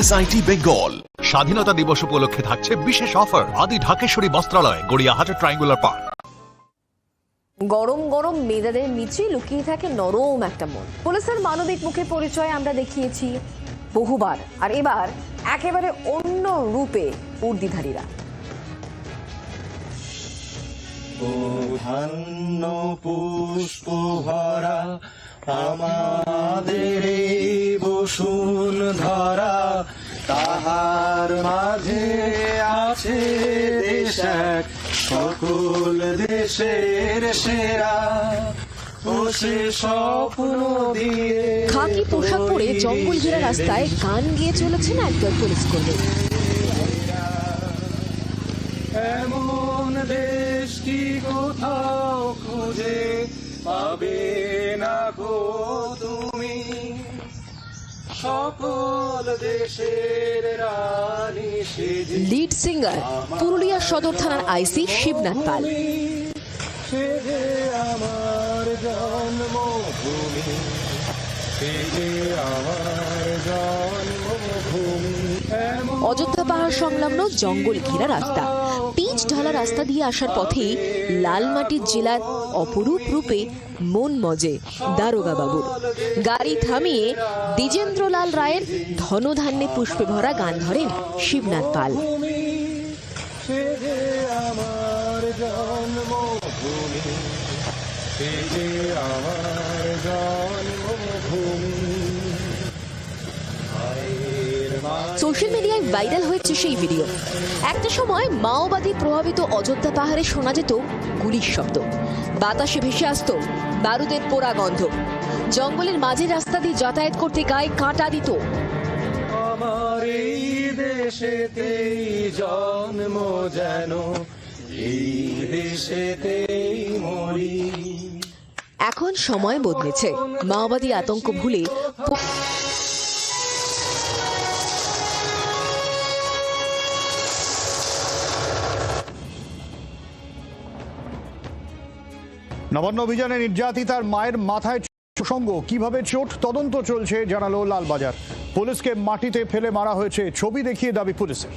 SIT Bengal স্বাধীনতা দিবস উপলক্ষে থাকছে বিশেষ অফার। আদি ঢাকেশ্বরী বস্ত্রালয় গড়িয়াহাটে ট্রায়াঙ্গুলার পার্ক। গরম গরম মেয়েদের নিচে লুকিয়ে থাকে নরম একটা মন। পুলিশের মানবিক মুখে পরিচয় আমরা দেখিয়েছি বহুবার। আর এবার একেবারে অন্য রূপে উর্দিধারীরা। ধান্য পুষ্প ভরা আমাদের বসুন ধরা তাহার মাঝে আছে দেশ সকল দেশের সেরা। খাকি পোশাক পরে জঙ্গল ঘেরা রাস্তায় গান গিয়ে চলেছেন একদল পুলিশ কর্মী। এমন দেশ কি কোথাও খুঁজে? পাবে না গো তুমি। সকল দেশের রানী লিড সিঙ্গার পুরুলিয়া সদর থানার আইসি শিবনাথ পাল। আমার জন্মভূমি অযোধ্যা পাহাড় সংলগ্ন জঙ্গল ঘেরা রাস্তা। পিচ ঢালা রাস্তা দিয়ে আসার পথেই লালমাটির জেলার অপরূপ রূপে মন মজে দারোগা বাবুর গাড়ি থামিয়ে দ্বিজেন্দ্রলাল রায়ের ধনধান্যে পুষ্পে ভরা গান ধরেন শিবনাথ পাল। আমার জন্মভূমি সেজে আমার জন্মভূমি মায়ের মা সোশ্যাল মিডিয়ায় ভাইরাল হয়েছে সেই ভিডিও একটা সময় মাওবাদী প্রভাবিত অযোধ্যা পাহাড়ে শোনা যেত গুলির শব্দ। বাতাসে ভেসে আসতো বারুদের পোড়া গন্ধ। জঙ্গলের মাঝে রাস্তা দিয়ে যাতায়াত করতে গায়ে কাঁটা দিত। আমার এই দেশেতেই জন্ম যেন এই দেশেতেই মরি। এখন সময় বদলেছে। মাওবাদী আতঙ্ক ভুলে নবান্ন অভিযানে নির্যাতিতার মায়ের মাথায় প্রসঙ্গ কীভাবে চোট? তদন্ত চলছে, জানালো লালবাজার। পুলিশকে মাটিতে ফেলে মারা হয়েছে, ছবি দেখিয়ে দাবি পুলিশের।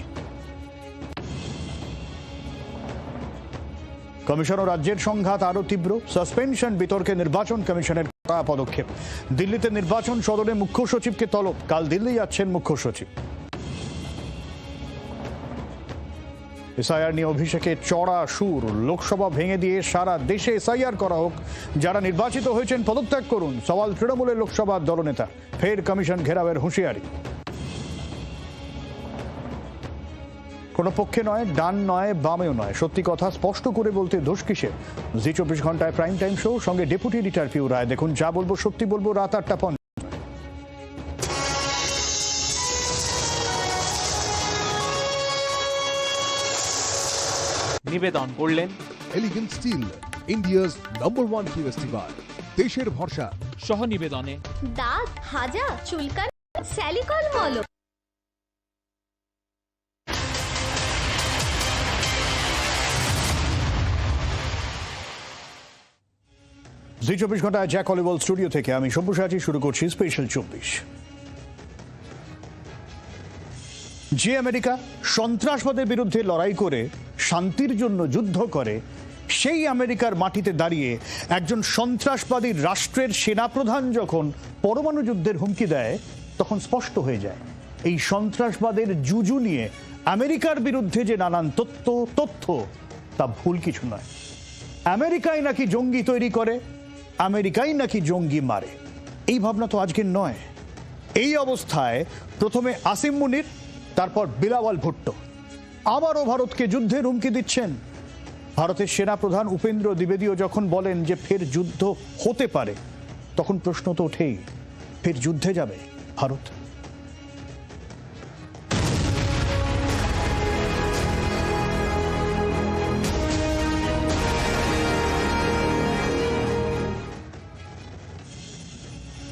কমিশন ও রাজ্যের সংঘাত আরও তীব্র। সাসপেনশন, বিতর্কে নির্বাচন কমিশনের পদক্ষেপ। দিল্লিতে নির্বাচন সদনে মুখ্য সচিবকে তলব। কাল দিল্লি যাচ্ছেন মুখ্য সচিব। এসআইআর নিয়ে অভিষেকে চড়া সুর। লোকসভা ভেঙে দিয়ে সারা দেশে এসআইআর করা হোক। যারা নির্বাচিত হয়েছেন, পদত্যাগ করুন। সওয়াল তৃণমূলের লোকসভার দলনেতা। ফের কমিশন ঘেরাবের হুঁশিয়ারি। কোনো পক্ষে নয়, ডান নয়, বামেও নয়। সত্যি কথা, স্পষ্ট করে বলতে দোষ কিসে জি চব্বিশ ঘন্টায় প্রাইম টাইম শো, সঙ্গে ডেপুটি এডিটার পিউ রায়। দেখুন যা বলব, সত্যি বলব, রাত আটটা নিবেদন করলেন। Elegant steel India's number one bar দেশের ভরসা। সহ নিবেদনে দাঁত হাজা চুলকান স্যালিকল মলো জি চব্বিশ ঘন্টায় জ্যাক অলিবল স্টুডিও থেকে আমি সব্যসাচী শুরু করছি স্পেশাল চব্বিশ। যে আমেরিকা সন্ত্রাসবাদের বিরুদ্ধে লড়াই করে শান্তির জন্য যুদ্ধ করে, সেই আমেরিকার মাটিতে দাঁড়িয়ে একজন সন্ত্রাসবাদী রাষ্ট্রের সেনাপ্রধান যখন পরমাণু যুদ্ধের হুমকি দেয়, তখন স্পষ্ট হয়ে যায়, এই সন্ত্রাসবাদের জুজু নিয়ে আমেরিকার বিরুদ্ধে যে নানান তথ্য তথ্য, তা ভুল কিছু নয়। আমেরিকাই নাকি জঙ্গি তৈরি করে, আমেরিকাই নাকি জঙ্গি মারে। এই ভাবনা তো আজকের নয়। এই অবস্থায় প্রথমে আসিম মুনির, তারপর বিলাওয়াল ভুট্টো। আবারও ভারতকে যুদ্ধের হুমকি দিচ্ছেন। ভারতের সেনাপ্রধান উপেন্দ্র দ্বিবেদীও যখন বলেন যে ফের যুদ্ধ হতে পারে, তখন প্রশ্ন তো ওঠেই, ফের যুদ্ধে যাবে ভারত।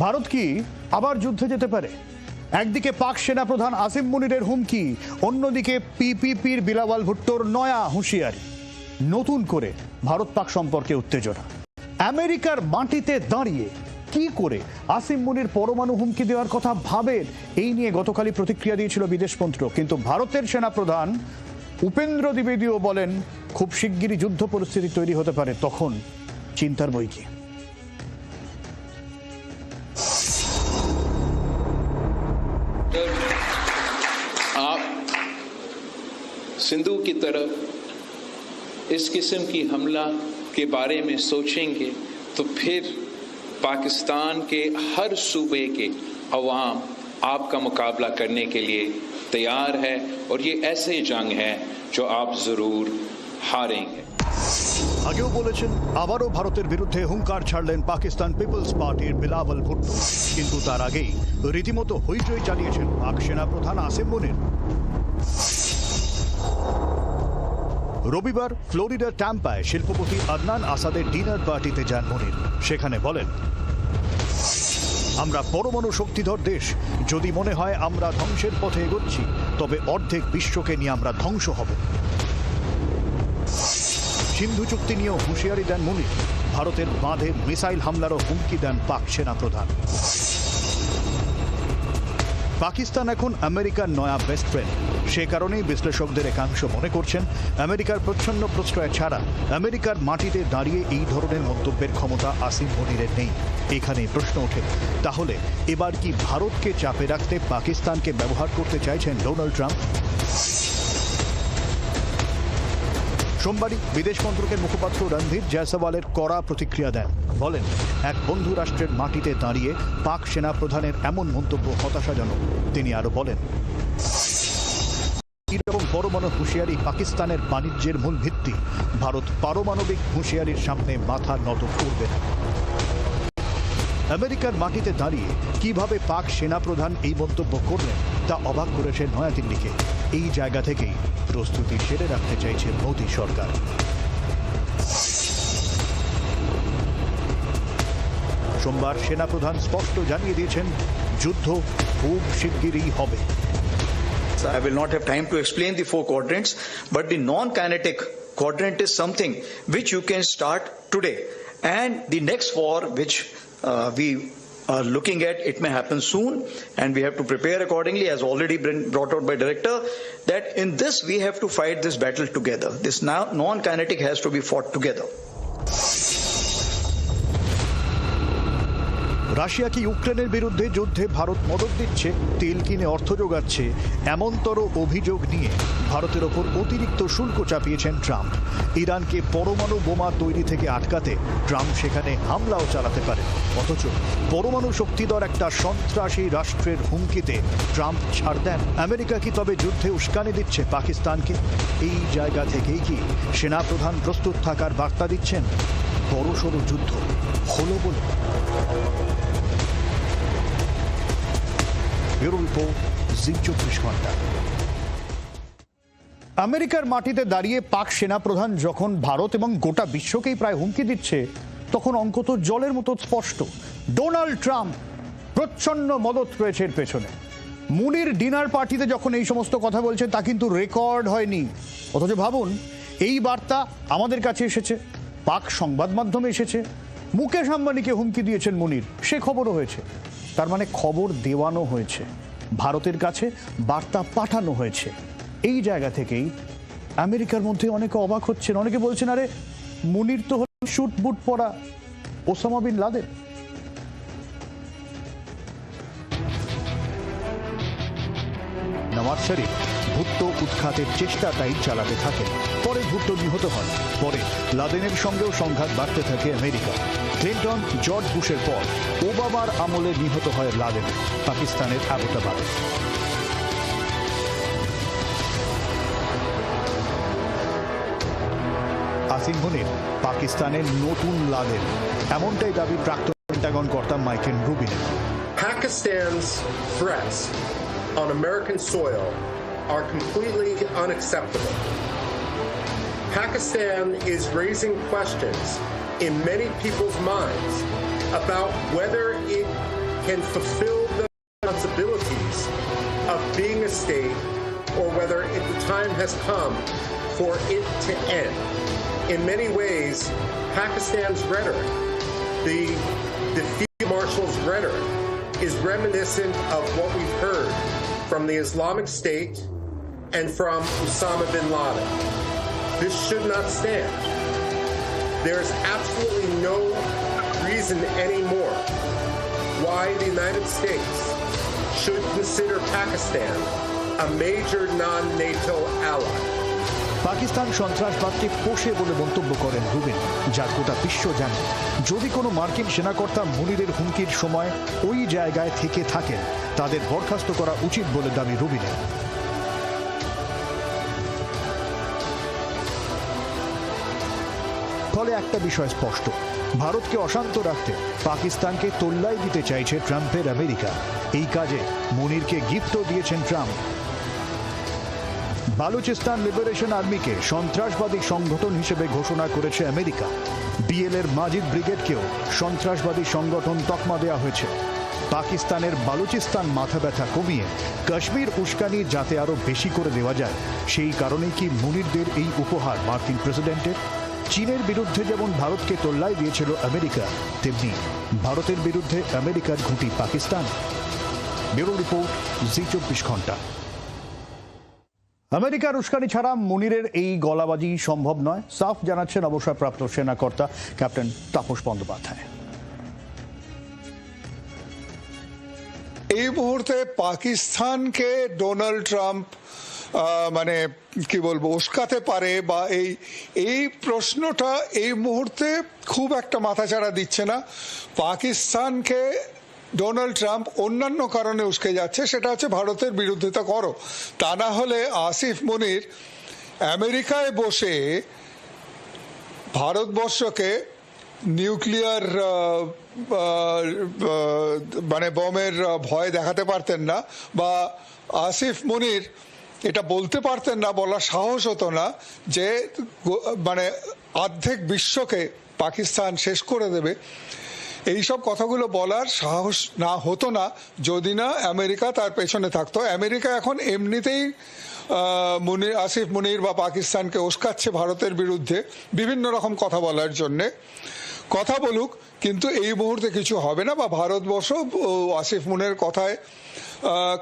ভারত কি আবার যুদ্ধে যেতে পারে? একদিকে পাক সেনাপ্রধান আসিম মুনিরের হুমকি, অন্যদিকে পিপিপির বিলাওয়াল ভুট্টোর নয়া হুঁশিয়ারি। নতুন করে ভারত পাক সম্পর্কে উত্তেজনা। আমেরিকার মাটিতে দাঁড়িয়ে কি করে আসিম মুনির পরমাণু হুমকি দেওয়ার কথা ভাবেন, এই নিয়ে গতকালই প্রতিক্রিয়া দিয়েছিল বিদেশ মন্ত্রক। কিন্তু ভারতের সেনাপ্রধান উপেন্দ্র দ্বিবেদীও বলেন, খুব শিগগিরই যুদ্ধ পরিস্থিতি তৈরি হতে পারে, তখন চিন্তার বই কি सिंधु की तरफ इस किस्म की हमला के बारे में सोचेंगे तो फिर पाकिस्तान के हर सूबे के अवाम आपका मुकाबला करने के लिए तैयार है और ये ऐसे जंग है जो आप ज़रूर हारेंगे আগেও বলেছেন আবারও ভারতের বিরুদ্ধে হুঙ্কার ছাড়লেন পাকিস্তান পিপলস পার্টির বিলাবল ভুট্টো কিন্তু তার আগেই রীতিমতো হইচই চালিয়েছেন পাক সেনাপ্রধান আসিম মুনির রবিবার ফ্লোরিডার ট্যাম্পায় শিল্পপতি আদনান আসাদের ডিনার পার্টিতে যান মনির। সেখানে বলেন, আমরা পরমাণু শক্তিধর দেশ। যদি মনে হয় আমরা ধ্বংসের পথে এগোচ্ছি, তবে অর্ধেক বিশ্বকে নিয়ে আমরা ধ্বংস হব। সিন্ধু চুক্তি নিয়েও হুঁশিয়ারি দেন মুনির। ভারতের বাঁধে মিসাইল হামলারও হুমকি দেন পাক সেনাপ্রধান পাকিস্তান এখন আমেরিকার নয়া বেস্ট ফ্রেন্ড। সে কারণেই বিশ্লেষকদের একাংশ মনে করছেন, আমেরিকার প্রচ্ছন্ন প্রশ্রয় ছাড়া আমেরিকার মাটিতে দাঁড়িয়ে এই ধরনের মন্তব্যের ক্ষমতা আসিম মনিরের নেই। এখানেই প্রশ্ন ওঠে, তাহলে এবার কি ভারতকে চাপে রাখতে পাকিস্তানকে ব্যবহার করতে চাইছেন ডোনাল্ড ট্রাম্প? সোমবারই বিদেশ মন্ত্রকের মুখপাত্র রণধীর জয়সওয়ালের কড়া প্রতিক্রিয়া দেন। বলেন, এক বন্ধু রাষ্ট্রের মাটিতে দাঁড়িয়ে পাক সেনা প্রধানের এমন মন্তব্য হতাশাজনক। তিনি আরও বলেন পরমাণু হুঁশিয়ারি পাকিস্তানের বাণিজ্যের মূল ভিত্তি। ভারত পারমাণবিক হুঁশিয়ারির সামনে মাথা নত করবে না। আমেরিকার মাটিতে দাঁড়িয়ে কীভাবে পাক সেনাপ্রধান এই মন্তব্য করলেন, তা অবাক করেছে নয়াদিল্লিকে। এই জায়গা থেকেই প্রস্তুতি সেরে রাখতে চাইছে মোদী সরকার। সোমবার সেনাপ্রধান স্পষ্ট জানিয়ে দিয়েছেন, যুদ্ধ খুব শিগগিরই হবে। I will not have time to explain the four quadrants, but the non-kinetic quadrant is something which you can start today. And the next war, which uh, we are looking at, it may happen soon, and we have to prepare accordingly, as already been brought out by director, that in this we have to fight this battle together. This non-kinetic has to be fought together. Russia কি ইউক্রেনের বিরুদ্ধে যুদ্ধে ভারত মদত দিচ্ছে? তেল কিনে অর্থ যোগাচ্ছে। এমনতর অভিযোগ নিয়ে ভারতের ওপর অতিরিক্ত শুল্ক চাপিয়েছেন ট্রাম্প। ইরানকে পরমাণু বোমা তৈরি থেকে আটকাতে ট্রাম্প সেখানে হামলাও চালাতে পারে অথচ পরমাণু শক্তিধর একটা সন্ত্রাসী রাষ্ট্রের হুমকিতে ট্রাম্প ছাড় দেন। আমেরিকা কি তবে যুদ্ধে উস্কানি দিচ্ছে পাকিস্তানকে? এই জায়গা থেকেই কি সেনাপ্রধান প্রস্তুত থাকার বার্তা দিচ্ছেন? বড়সড় যুদ্ধ হলো বলে। ব্যুরো রিপোর্ট জি চব্বিশ ঘণ্টা আমেরিকার মাটিতে দাঁড়িয়ে পাক সেনাপ্রধান যখন ভারত এবং গোটা বিশ্বকেই প্রায় হুমকি দিচ্ছে, তখন অঙ্ক তো জলের মতো স্পষ্ট। ডোনাল্ড ট্রাম্প প্রচ্ছন্ন মদত রয়েছে এর পেছনে। মুনির ডিনার পার্টিতে যখন এই সমস্ত কথা বলছে তা কিন্তু রেকর্ড হয়নি। অথচ ভাবুন, এই বার্তা আমাদের কাছে এসেছে, পাক সংবাদ মাধ্যমে এসেছে। মুকেশ আম্বানিকে হুমকি দিয়েছেন মুনির, সে খবরও হয়েছে। তার মানে খবর দেওয়ানো হয়েছে। ভারতের কাছে বার্তা পাঠানো হয়েছে। এই জায়গা থেকেই আমেরিকার মধ্যে অনেকে অবাক হচ্ছেন। অনেকে বলছেন, আরে, মুনির তো হল শুট বুট পরা Osama bin Laden. Nawaz Sharif. Bhutto উৎখাতের চেষ্টাটাই চালাতে থাকেন পরে ভুট্টো নিহত হন। পরে লাদেনের সঙ্গেও সংঘাত বাড়তে থাকে আমেরিকা। ক্লিন্টন, জর্জ বুশের পর ওবামার আমলে নিহত হয় লাদেন, পাকিস্তানের আবোটাবাদে আসিম পাকিস্তানের নতুন লাদেন। এমনটাই দাবি প্রাক্তন পেন্টাগন কর্তা মাইকেল রুবিনের। Pakistan's threats on American soil are completely unacceptable. Pakistan is raising questions in many people's minds about whether it can fulfill the responsibilities of being a state or whether it, the time has come for it to end. In many ways, Pakistan's rhetoric, the defeat of Marshall's rhetoric is reminiscent of what we've heard from the Islamic State and from Osama bin Laden. This should not stand. There is absolutely no reason anymore why the United States should consider Pakistan a major non NATO ally. Pakistan সন্ত্রাসবাদকে পোষে বলে মন্তব্য করেন Rubin যা গোটা বিশ্ব জানে যদি কোনো মার্কিন সেনাকর্তা মুনিরের হুমকির সময় ওই জায়গায় থেকে থাকেন তাদের বরখাস্ত করা উচিত বলে দাবি রুবিনের ফলে একটা বিষয় স্পষ্ট। ভারতকে অশান্ত রাখতে পাকিস্তানকে তোল্লাই দিতে চাইছে ট্রাম্পের আমেরিকা। এই কাজে মুনিরকে গিফটও দিয়েছেন ট্রাম্প। বালুচিস্তান লিবারেশন আর্মিকে সন্ত্রাসবাদী সংগঠন হিসেবে ঘোষণা করেছে আমেরিকা। বিএল এর মাজিদ ব্রিগেডকেও সন্ত্রাসবাদী সংগঠন তকমা দেওয়া হয়েছে। পাকিস্তানের বালুচিস্তান মাথা ব্যথা কমিয়ে কাশ্মীর উস্কানি যাতে আরও বেশি করে দেওয়া যায়, সেই কারণেই কি মুনিরদের এই উপহার মার্কিন প্রেসিডেন্টের? চীনের বিরুদ্ধে যেমন ভারতকে তোল্লাই দিয়েছিল আমেরিকা, তেমনি ভারতের বিরুদ্ধে আমেরিকার ঘুঁটি পাকিস্তান। ব্যুরো রিপোর্ট, জি চব্বিশ ঘণ্টা। আমেরিকার উস্কানি ছাড়া মুনিরের এই গলাবাজি সম্ভব নয়, সাফ জানাচ্ছেন অবসরপ্রাপ্ত সেনাকর্তা ক্যাপ্টেন তাপস বন্দ্যোপাধ্যায়। এই মুহূর্তে পাকিস্তানকে ডোনাল্ড ট্রাম্প মানে কি বলব, উস্কাতে পারে বা এই এই প্রশ্নটা এই মুহূর্তে খুব একটা মাথাচাড়া দিচ্ছে না। পাকিস্তানকে ডোনাল্ড ট্রাম্প অন্যান্য কারণে উস্কে যাচ্ছে, সেটা হচ্ছে ভারতের বিরোধিতা করো। তা না হলে আসিফ মনির আমেরিকায় বসে ভারতবর্ষকে নিউক্লিয়ার মানে বমের ভয় দেখাতে পারতেন না বা আসিফ মনির এটা বলতে পারতেন না, বলার সাহস হতো না যে মানে অর্ধেক বিশ্বকে পাকিস্তান শেষ করে দেবে। এইসব কথাগুলো বলার সাহস না হতো না, যদি না আমেরিকা তার পেছনে থাকতো। আমেরিকা এখন এমনিতেই মুনির আসিফ মুনির বা পাকিস্তানকে উস্কাচ্ছে ভারতের বিরুদ্ধে বিভিন্ন রকম কথা বলার জন্যে। কথা বলুক, কিন্তু এই মুহূর্তে কিছু হবে না, বা ভারতবর্ষ আসিফ মুনের কথায়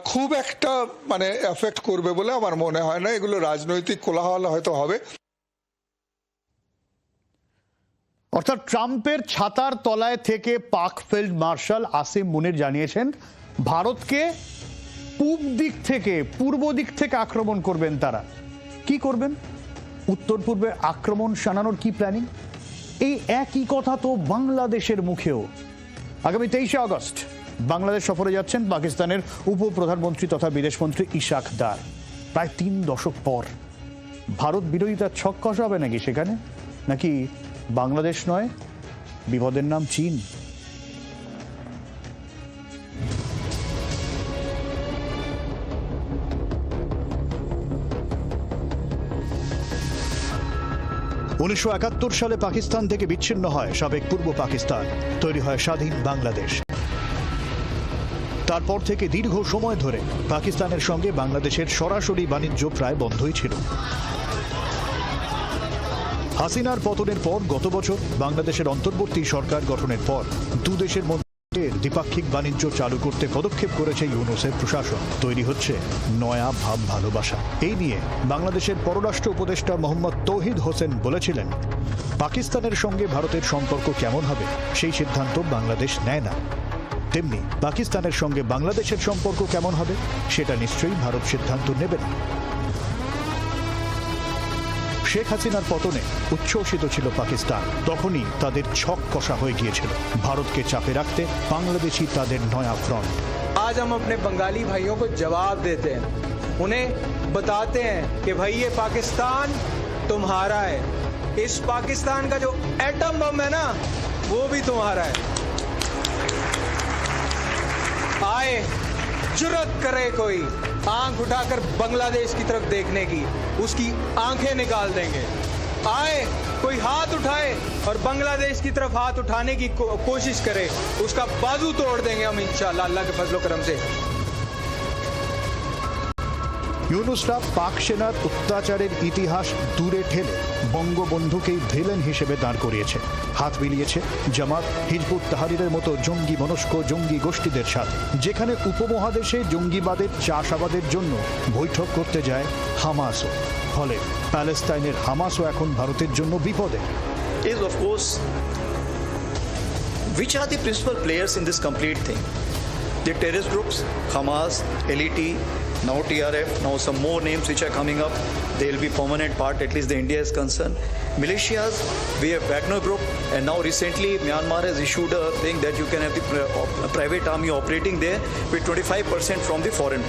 খুব একটা মানে এফেক্ট করবে বলে আমার মনে হয় না। এগুলো রাজনৈতিক কোলাহল হয়তো হবে। অর্থাৎ ট্রাম্পের ছাতার তলায় থেকে পাক ফিল্ড মার্শাল আসিম মুনির জানিয়েছেন, ভারতকে পূব দিক থেকে, পূর্ব দিক থেকে আক্রমণ করবেন তারা। কি করবেন? উত্তর পূর্বে আক্রমণ শানানোর কি প্ল্যানিং এই একই কথা তো বাংলাদেশের মুখেও। আগামী তেইশে আগস্ট বাংলাদেশ সফরে যাচ্ছেন পাকিস্তানের উপপ্রধানমন্ত্রী তথা বিদেশমন্ত্রী ইশাক দার। প্রায় তিন দশক পর। ভারত বিরোধিতার ছক কষা হবে নাকি সেখানে? নাকি বাংলাদেশ নয়? বিপদের নাম চীন। উনিশশো একাত্তর সালে পাকিস্তান থেকে বিচ্ছিন্ন হয় সাবেক পূর্ব পাকিস্তান। তৈরি হয় স্বাধীন বাংলাদেশ। তারপর থেকে দীর্ঘ সময় ধরে পাকিস্তানের সঙ্গে বাংলাদেশের সরাসরি বাণিজ্য প্রায় বন্ধই ছিল। হাসিনার পতনের পর গত বছর বাংলাদেশের অন্তর্বর্তী সরকার গঠনের পর দু দেশের মধ্যে দ্বিপাক্ষিক বাণিজ্য চালু করতে পদক্ষেপ করেছে ইউনুসের প্রশাসন। তৈরি হচ্ছে নয়া ভাব ভালোবাসা। এই নিয়ে বাংলাদেশের পররাষ্ট্র উপদেষ্টা মোহাম্মদ তৌহিদ হোসেন বলেছিলেন, পাকিস্তানের সঙ্গে ভারতের সম্পর্ক কেমন হবে সেই সিদ্ধান্ত বাংলাদেশ নেয় না। তেমনি পাকিস্তানের সঙ্গে বাংলাদেশের সম্পর্ক কেমন হবে সেটা নিশ্চয়ই ভারত সিদ্ধান্ত নেবে না। শেখ হাসিনার পতনে উচ্ছ্বসিত ছিল পাকিস্তান তখনই তাদের ছক কষা হয়ে গিয়েছিল ভারতকে চাপে রাখতে বাংলাদেশি তাদের নয়া ফ্রন্ট आज हम अपने बंगाली भाइयों को जवाब देते हैं उन्हें बताते हैं कि भाई ये पाकिस्तान तुम्हारा है इस पाकिस्तान का जो एटम बम है ना वो भी तुम्हारा है आए जुरत करे कोई आँख उठाकर बांग्लादेश की तरफ़ देखने की उसकी आँखें निकाल देंगे। आए कोई हाथ उठाए और बांग्लादेश की तरफ़ हाथ उठाने की को, कोशिश करे उसका बाजू तोड़ देंगे हम इंशाल्लाह अल्लाह के फजलो करम से। ইউনুসরা পাক সেনার অত্যাচারের ইতিহাস দূরে ঠেলে বঙ্গবন্ধুকেই ভিলেন হিসেবে দাঁড় করিয়েছে। হাত মিলিয়েছে জামাত হিজবুত তাহারিরের মতো জঙ্গি মনস্ক, জঙ্গি গোষ্ঠীদের সাথে, যেখানে উপমহাদেশে জঙ্গিবাদের চাষাবাদের জন্য বৈঠক করতে যায় হামাসও। ফলে প্যালেস্তাইনের হামাসও এখন ভারতের জন্য বিপদে। Is, of course, which are the principal players in this complete thing? The terrorist groups, hamas let now trf now some more names which are coming up. They will be permanent part at least the india is concerned. Militias we have wagner group and now recently myanmar has issued a thing that you can have the pri- private army operating there with 25% from the foreign.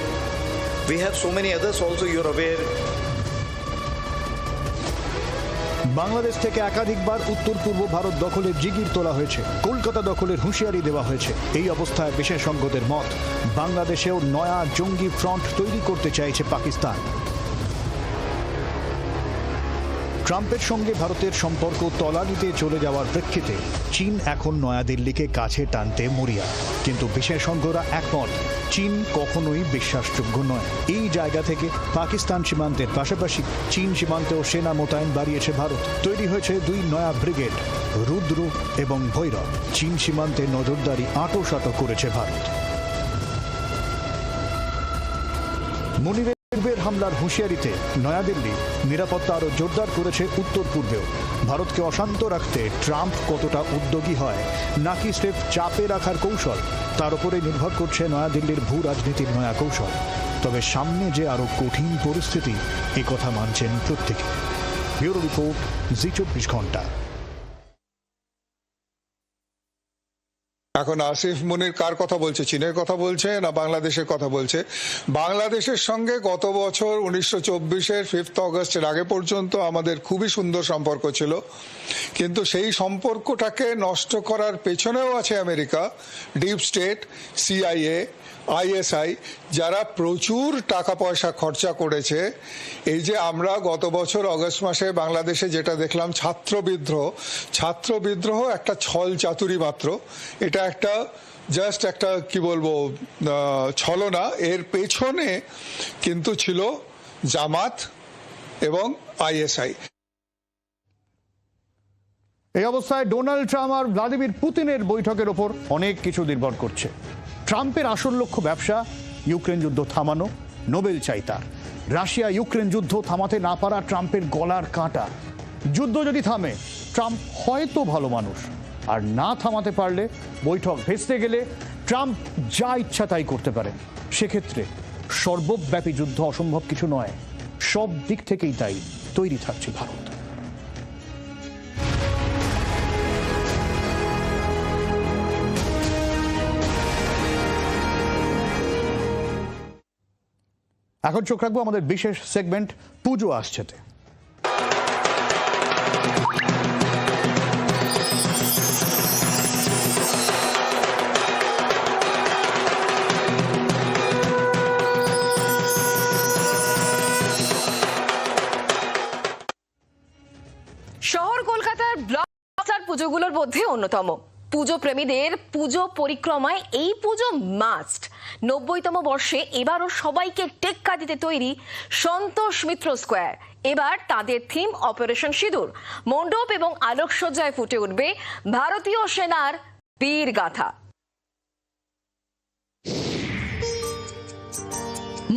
We have so many others also you're aware Bangladesh থেকে একাধিকবার উত্তর পূর্ব ভারত দখলের জিগির তোলা হয়েছে। কলকাতা দখলের হুঁশিয়ারি দেওয়া হয়েছে। এই অবস্থায় বিশেষজ্ঞদের মত, বাংলাদেশেও নয়া জঙ্গি ফ্রন্ট তৈরি করতে চাইছে পাকিস্তান। ট্রাম্পের সঙ্গে ভারতের সম্পর্ক তলানিতে চলে যাওয়ার প্রেক্ষিতে চীন এখন নয়াদিল্লিকে কাছে টানতে মরিয়া। কিন্তু বিশেষজ্ঞরা একমত, চীন কখনোই বিশ্বাসযোগ্য নয়। এই জায়গা থেকে পাকিস্তান সীমান্তের পাশাপাশি চীন সীমান্তেও সেনা মোতায়েন বাড়িয়েছে ভারত। তৈরি হয়েছে দুই নয়া ব্রিগেড, রুদ্র এবং ভৈরব। চীন সীমান্তে নজরদারি আঁটোসাঁটো করেছে ভারত। মনিরের হামলার হুঁশিয়ারিতে নয়াদিল্লি নিরাপত্তা আরও জোরদার করেছে উত্তর পূর্বেও। ভারতকে অশান্ত রাখতে ট্রাম্প কতটা উদ্যোগী হয়, নাকি স্রেফ চাপে রাখার কৌশল, তার উপরে নির্ভর করছে নয়াদিল্লির ভূ রাজনীতির নয়া কৌশল। তবে সামনে যে আরও কঠিন পরিস্থিতি কথা মানছেন প্রত্যেকে। ব্যুরো রিপোর্ট জি চব্বিশ ঘণ্টা। এখন আসিফ মনির কার কথা বলছে? চীনের কথা বলছে না বাংলাদেশের কথা বলছে? বাংলাদেশের সঙ্গে গত বছর উনিশশো চব্বিশের ফিফথ অগস্টের আগে পর্যন্ত আমাদের খুবই সুন্দর সম্পর্ক ছিল। কিন্তু সেই সম্পর্কটাকে নষ্ট করার পেছনেও আছে America deep state CIA ISI যারা প্রচুর টাকা পয়সা খরচা করেছে। এই যে আমরা গত বছর অগস্ট মাসে বাংলাদেশে যেটা দেখলাম, ছাত্র বিদ্রোহ ছাত্র বিদ্রোহ একটা ছল চাতুরি মাত্র। এটা একটা জাস্ট একটা, কি বলব ছলনা। এর পেছনে কিন্তু ছিল জামাত এবং আইএসআই এই অবস্থায় ডোনাল্ড ট্রাম্প আর ভ্লাদিমির পুতিনের বৈঠকের ওপর অনেক কিছু নির্ভর করছে। ট্রাম্পের আসল লক্ষ্য ব্যবসা, ইউক্রেন যুদ্ধ থামানো, নোবেল চাই তার। রাশিয়া ইউক্রেন যুদ্ধ থামাতে না পারা ট্রাম্পের গলার কাঁটা। যুদ্ধ যদি থামে, ট্রাম্প হয়তো ভালো মানুষ। আর না থামাতে পারলে বৈঠক ভেস্তে গেলে ট্রাম্প যা ইচ্ছা তাই করতে পারেন। সেক্ষেত্রে সর্বব্যাপী যুদ্ধ অসম্ভব কিছু নয়, সব দিক থেকেই তাই তৈরি থাকছে ভারত। এখন চোখ রাখব, আমাদের বিশেষ সেগমেন্ট পুজো আসছেতে শহর কলকাতার ব্লকবাস্টার পুজোগুলোর মধ্যে অন্যতম। পুজো প্রেমীদের পুজো পরিক্রমায় এই পুজো মাস্ট নব্বইতম বর্ষে এবারও সবাইকে টেক্কা দিতে তৈরি সন্তোষ মিত্র স্কোয়ার। এবার তাদের থিম অপারেশন সিঁদুর। মণ্ডপ এবং আলোকসজ্জায় ফুটে উঠবে ভারতীয় সেনার বীর গাথা।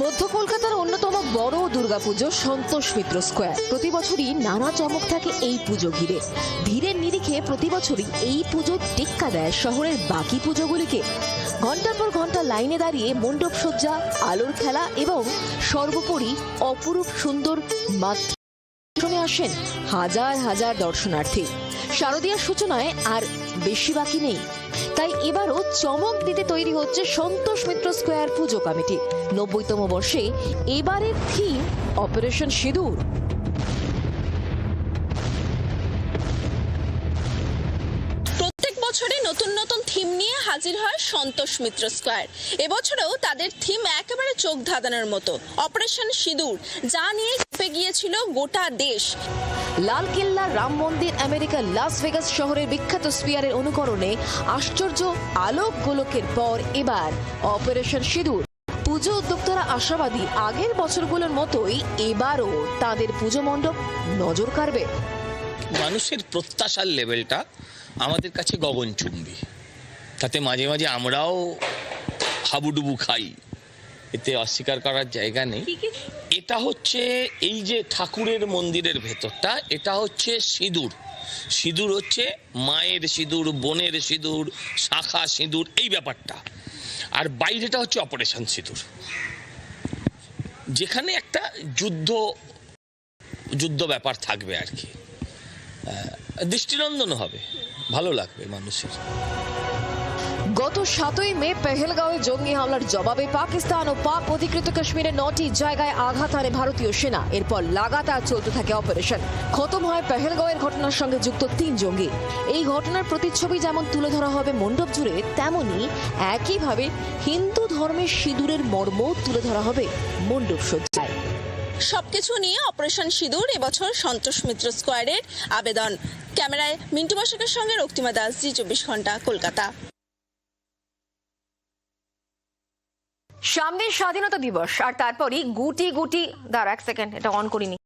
মধ্য কলকাতার অন্যতম বড় দুর্গাপুজো সন্তোষ মিত্র স্কোয়ার। প্রতি বছরই নানা চমক থাকে এই পুজো ঘিরে। ভিড়ের নিরিখে প্রতি বছরই এই পুজো টেক্কা দেয় শহরের বাকি পুজোগুলিকে। ঘণ্টার পর ঘণ্টা লাইনে দাঁড়িয়ে মণ্ডপ সজ্জা, আলোর খেলা এবং সর্বোপরি অপরূপ সুন্দর মাত্র আসেন হাজার হাজার দর্শনার্থী। শারদীয়ার সূচনায় আর বেশি বাকি নেই। তাই এবারও চমক দিতে তৈরি হচ্ছে সন্তোষ মিত্র স্কোয়ার পুজো কমিটি। নব্বইতম বর্ষে এবারের থিম অপারেশন সিঁদুর। থিম নিয়ে হাজির হয় সন্তোষ মিত্র স্কোয়ার। এবছরেও তাদের থিম একেবারে চোখ ধাঁধানোর মতো। অপারেশন সিঁদুর যা নিয়ে চেপে গিয়েছিল গোটা দেশ। লাল কেল্লা রাম মন্দির আমেরিকার লাস ভেগাস শহরের বিখ্যাত স্পিয়ারের অনুকরণে আশ্চর্য আলোক গোলকের পর এবার অপারেশন সিঁদুর। পুজো পুজো উদ্যোক্তারা আশাবাদী আগের বছরগুলোর মতোই এবারও তাদের পুজো মণ্ডপ নজর কাড়বে। মানুষের প্রত্যাশার লেভেলটা আমাদের কাছে গগনচুম্বী। তাতে মাঝে মাঝে আমরাও হাবুডুবু খাই। এতে অস্বীকার করার জায়গা নেই। এটা হচ্ছে এই যে ঠাকুরের মন্দিরের ভেতরটা এটা হচ্ছে সিঁদুর। সিঁদুর হচ্ছে মায়ের সিঁদুর বোনের সিঁদুর শাখা সিঁদুর এই ব্যাপারটা। আর বাইরেটা হচ্ছে অপারেশন সিঁদুর। যেখানে একটা যুদ্ধ যুদ্ধ ব্যাপার থাকবে আর কি। দৃষ্টিনন্দন হবে। ভালো লাগবে মানুষের। গত সাতই মে পেহেলগাঁওয়ে জঙ্গি হামলার জবাবে পাকিস্তান ও পাক অধিকৃত কাশ্মীরের নটি জায়গায় আঘাত আনে ভারতীয় সেনা। এরপর লাগাতার চলতে থাকে অপারেশন। খতম হয় পেহেলগাঁওয়ের ঘটনার সঙ্গে যুক্ত তিন জঙ্গি। এই ঘটনার প্রতিচ্ছবি যেমন তুলে ধরা হবে মণ্ডপ জুড়ে, তেমনি একইভাবে হিন্দু ধর্মের সিঁদুরের মর্ম তুলে ধরা হবে মণ্ডপ সজ্জায়। সবকিছু নিয়ে অপারেশন সিঁদুর এবছর সন্তোষ মিত্র স্কোয়ারের আবেদন। ক্যামেরায় মিন্টু বসাকের সঙ্গে রক্তিমা দাস, জি চব্বিশ ঘণ্টা, কলকাতা। সামনে স্বাধীনতা দিবস আর তারপরই গুটি গুটি দাঁড়া এক সেকেন্ড এটা অন করিনি।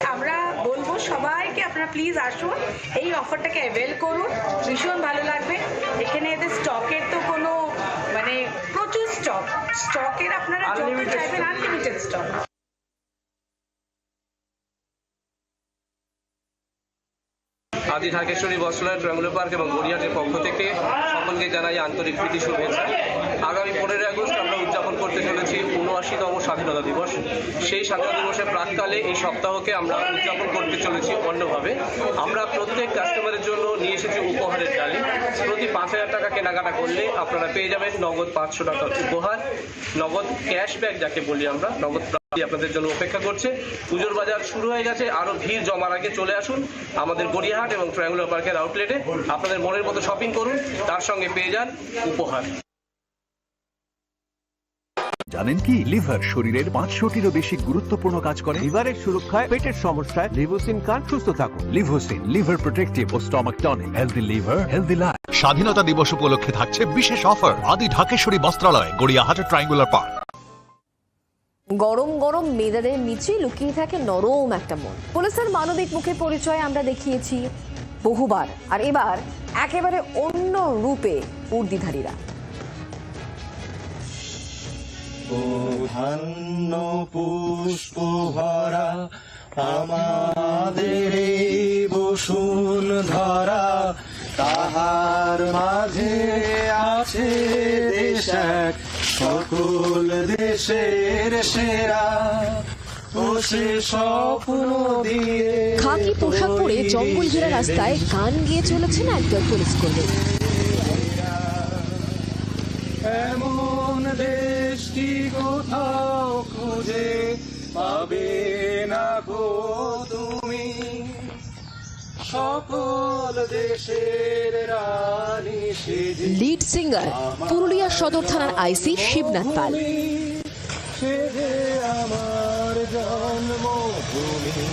আমরা বলব সবাইকে আপনারা প্লিজ আসুন এই অফারটাকে অ্যাভেল করুন ভীষণ ভালো লাগবে। এখানে এদের স্টকের তো কোনো মানে প্রচুর স্টক স্টকের আপনারা যত চাইবেন আনলিমিটেড স্টক আদি ঢাকেশ্বরী বস্ত্রালয় ট্রাঙ্গুলার পার্ক এবং গড়িয়াটের পক্ষ থেকে সকলকে জানাই আন্তরিক প্রীতি, শুভেচ্ছা। আগামী পনেরোই আগস্ট আমরা উদযাপন করতে চলেছি উনআশিতম স্বাধীনতা দিবস। সেই স্বাধীনতা দিবসের প্রাককালে এই সপ্তাহকে আমরা উদযাপন করতে চলেছি অন্যভাবে। আমরা প্রত্যেক কাস্টমারের জন্য নিয়ে এসেছি উপহারের ডালি প্রতি পাঁচ হাজার টাকা কেনাকাটা করলে আপনারা পেয়ে যাবেন নগদ পাঁচশো টাকা উপহার, নগদ ক্যাশব্যাক যাকে বলি আমরা, নগদ আপনাদের জন্য অপেক্ষা করছে। পুজোর বাজার শুরু হয়ে গেছে। আরও ভিড় জমার আগে চলে আসুন আমাদের গড়িয়াহাট এবং ট্রায়াঙ্গুলার পার্কের আউটলেটে আপনাদের মনের মতো শপিং করুন তার সঙ্গে পেয়ে যান উপহার। জানেন কি? লিভার শরীরের পাঁচশোটিরও বেশি গুরুত্বপূর্ণ কাজ করে। লিভারের সুরক্ষায় পেটের সমস্যায়। লিভোসিন খান সুস্থ থাকুন। লিভোসিন লিভার প্রোটেক্টিভ ও stomach tonic healthy liver healthy life স্বাধীনতা দিবস উপলক্ষে থাকছে বিশেষ অফার আদি ঢাকেশ্বরী বস্ত্রালয় গড়িয়াহাটে ট্রায়াঙ্গুলার পার্ক গরম গরম মেজাজের নিচে লুকিয়ে থাকে নরম একটা মন। পুলিশের মানবিক মুখে পরিচয় আমরা দেখিয়েছি বহুবার। আর এবার একেবারে অন্য রূপে উর্দিধারীরা। ধান্য পুষ্প ভরা আমাদের বসুন ধরা, তাহার মাঝে আছে দেশ সকল দেশের সেরা খাকি পোশাক পরে জঙ্গল ঘেরা রাস্তায় গান গিয়ে চলেছেন একদল পুলিশ কর্মী। এমন দেশ কি কোথাও খুঁজে পাবে না গো তুমি। সকল দেশের রানী লিড সিঙ্গার পুরুলিয়া সদর থানার আইসি শিবনাথ পাল। আমার জন্মভূমি।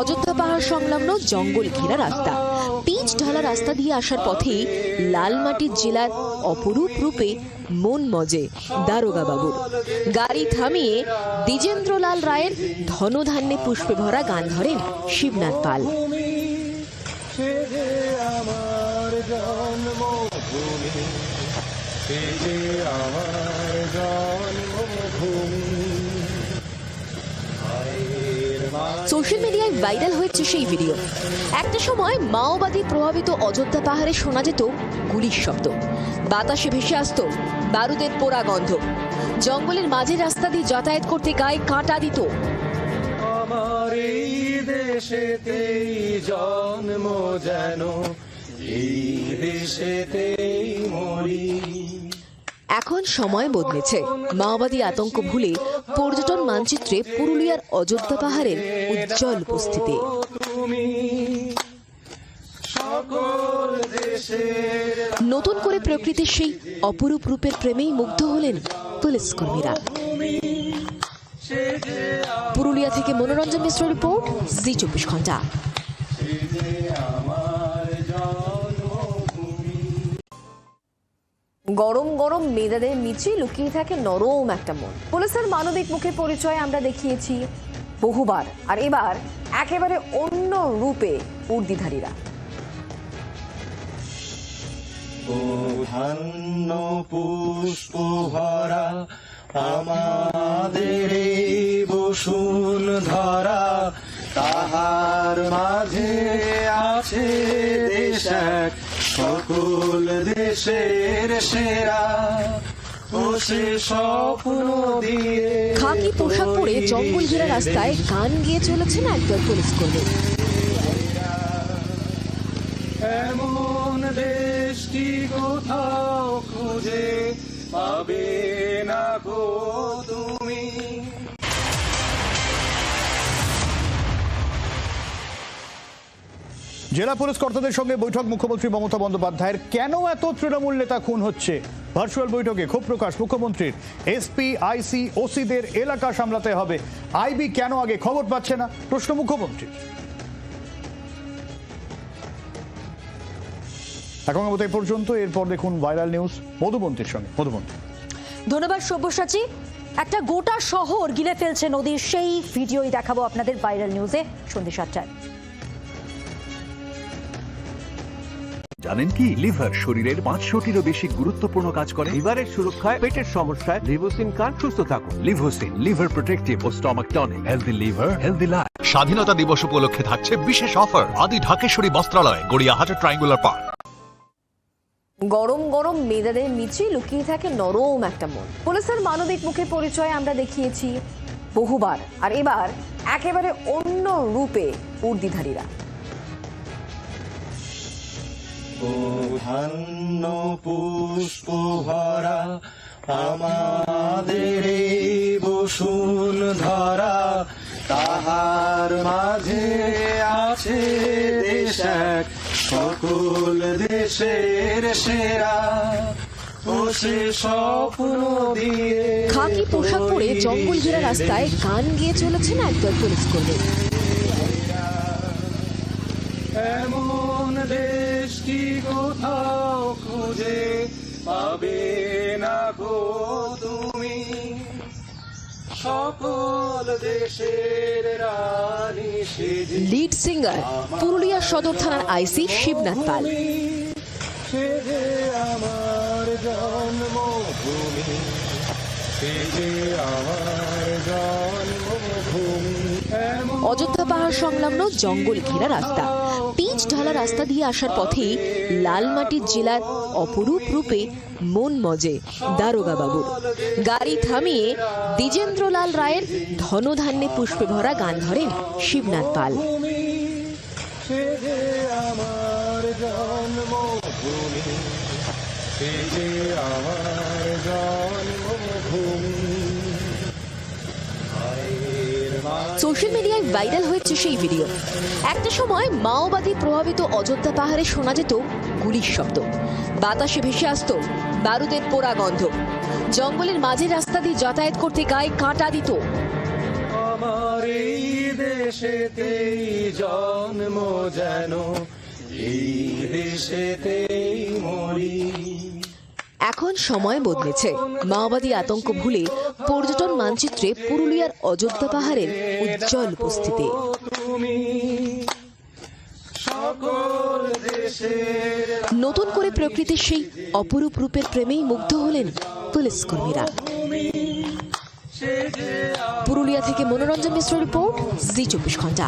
অযোধ্যা পাহাড় সংলগ্ন জঙ্গল ঘেরা রাস্তা। পিচ ঢালা রাস্তা দিয়ে আসার পথে লালমাটির জেলার অপরূপ রূপে মন মজে দারোগা বাবুর গাড়ি থামিয়ে দ্বিজেন্দ্রলাল রায়ের ধনধান্যে পুষ্পে ভরা গান ধরেন শিবনাথ পাল। আমার সেজে আমার জন্মভূমি মায়ের মা সোশ্যাল মিডিয়ায় ভাইরাল হয়েছে সেই ভিডিও। একটা সময় মাওবাদী প্রভাবিত অযোধ্যা পাহাড়ে শোনা যেত গুলির শব্দ। বাতাসে ভেসে আসতো বারুদের পোড়া গন্ধ জঙ্গলের মাঝে রাস্তা দিয়ে যাতায়াত করতে গায়ে কাঁটা দিত। জন্ম যেন, এই দেশেতেই মরি। এখন সময় বদলেছে। মাওবাদী আতঙ্ক ভুলে পর্যটন মানচিত্রে পুরুলিয়ার অযোধ্যা পাহাড়ের উজ্জ্বল উপস্থিতি। নতুন করে প্রকৃতির সেই অপরূপ রূপের প্রেমেই মুগ্ধ হলেন পুলিশ কর্মীরা পুরুলিয়া থেকে মনোরঞ্জন মিশ্র রিপোর্ট, জি চব্বিশ ঘণ্টা। গরম গরম মেয়েদের নিচে লুকিয়ে থাকে নরম একটা মন। পুলিশের মানবিক মুখে পরিচয় আমরা দেখিয়েছি বহুবার। আর এবার একেবারে অন্য রূপে উর্দিধারীরা। পুষ্প ভরা আমাদের বসুন ধরা, তাহার মাঝে আছে দেশ সকল দেশের সেরা খাকি পোশাক পরে জঙ্গল ঘেরা রাস্তায় গান গেয়ে চলেছেন একদল পুলিশ কর্মী। এমন দেশটি কোথাও খুঁজে পাবে না গো তুমি। জেলা পুলিশ কর্তাদের সঙ্গে বৈঠক, মুখ্যমন্ত্রী মমতা বন্দ্যোপাধ্যায়ের। কেন এত তৃণমূল নেতা খুন হচ্ছে? ভার্চুয়াল বৈঠকে ক্ষোভ প্রকাশ মুখ্যমন্ত্রীর। এসপি, আইসি, ওসিদের এলাকা সামলাতে হবে। আইবি কেন আগে খবর পাচ্ছে না? প্রশ্ন মুখ্যমন্ত্রীর। এখন মতো এই পর্যন্ত। এরপর দেখুন ভাইরাল নিউজ মধুবন্তীর সঙ্গে। মধুবন্তী ধন্যবাদ সব্যসাচী। একটা গোটা শহর গিলে ফেলছে নদীর সেই ভিডিওই দেখাবো আপনাদের ভাইরাল নিউজে সন্ধ্যে সাতটায়। জানেন কি? লিভার শরীরের পাঁচশোটিরও বেশি গুরুত্বপূর্ণ কাজ করে। লিভারের সুরক্ষায় পেটের সমস্যায় লিভোসিন খান সুস্থ থাকুন। লিভোসিন লিভার প্রোটেক্টিভ ও stomach tonic. Healthy liver healthy life স্বাধীনতা দিবস উপলক্ষে থাকছে বিশেষ অফার। আদি ঢাকেশ্বরী বস্ত্রালয় গড়িয়াহাটা ট্রাইঙ্গুলার পার্ক। গরম গরম মেয়েদের নিচে লুকিয়ে থাকে নরম একটা মন। পুলিশের মানবিক মুখে পরিচয় আমরা দেখিয়েছি বহুবার। আর এবার একেবারে অন্য রূপে উর্দিধারীরা। ধান্য পুষ্প ভরা আমাদের বসুন ধরা। তাহার মাঝে আছে দেশ সকল দেশের সেরা। খাকি পোশাক পরে জঙ্গল ঘেরা রাস্তায় গান গেয়ে চলেছেন একদল পুলিশ কর্মী। এমন দেশটি কোথাও খুঁজে? পাবে না গো তুমি। সকল দেশের রানী লিড সিঙ্গার পুরুলিয়া সদর থানার আইসি শিবনাথ পাল। আমার জন্মভূমি সেজে আমার জন্মভূমি এমন অযোধ্যা পাহাড় সংলগ্ন জঙ্গল ঘেরা রাস্তা। পিচ ঢালা রাস্তা দিয়ে আসার পথেই লালমাটির জেলার অপরূপ রূপে মন মজে দারোগা বাবুর। গাড়ি থামিয়ে দ্বিজেন্দ্রলাল রায়ের ধনধান্যে পুষ্পে ভরা গান ধরেন শিবনাথ পাল। আমার জন্মভূমি মায়ের মা সোশ্যাল মিডিয়ায় ভাইরাল হয়েছে সেই ভিডিও। একটা সময় মাওবাদী প্রভাবিত অযোধ্যা পাহাড়ে শোনা যেত গুলির শব্দ। বাতাসে ভেসে আসতো বারুদের পোড়া গন্ধ। জঙ্গলের মাঝে রাস্তা দিয়ে যাতায়াত করতে গায়ে কাঁটা দিত। জন্ম যেন, এই দেশেতেই মরি। এখন সময় বদলেছে। মাওবাদী আতঙ্ক ভুলে পর্যটন মানচিত্রে পুরুলিয়ার অযোধ্যা পাহাড়ের উজ্জ্বল উপস্থিতি। নতুন করে প্রকৃতির সেই অপরূপ রূপের প্রেমেই মুগ্ধ হলেন পুলিশ কর্মীরা পুরুলিয়া থেকে মনোরঞ্জন মিশ্র রিপোর্ট, জি চব্বিশ ঘণ্টা।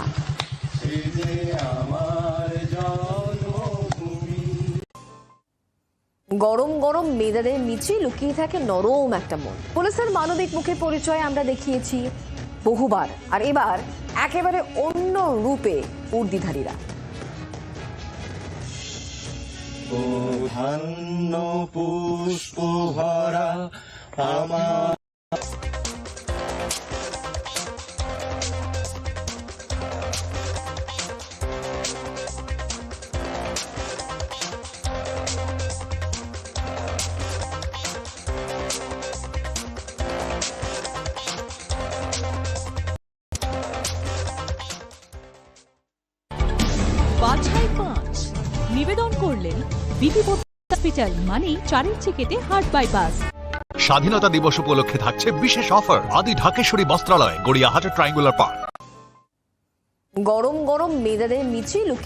গরম গরম মেয়েদের নিচে লুকিয়ে থাকে নরম একটা মন। পুলিশের মানবিক মুখে পরিচয় আমরা দেখিয়েছি বহুবার। আর এবার একেবারে অন্য রূপে উর্দিধারীরা। ধান্য পুষ্প ভরা আমার মানেই চারের চিকেটে হার্ট বাইপাস স্বাধীনতা দিবস উপলক্ষে থাকছে বিশেষ অফার। আদি ঢাকেশ্বরী বস্ত্রালয় গড়িয়াহাটের ট্রাইঙ্গুলার পার্ক। গরম গরম মেদাদের মিছিল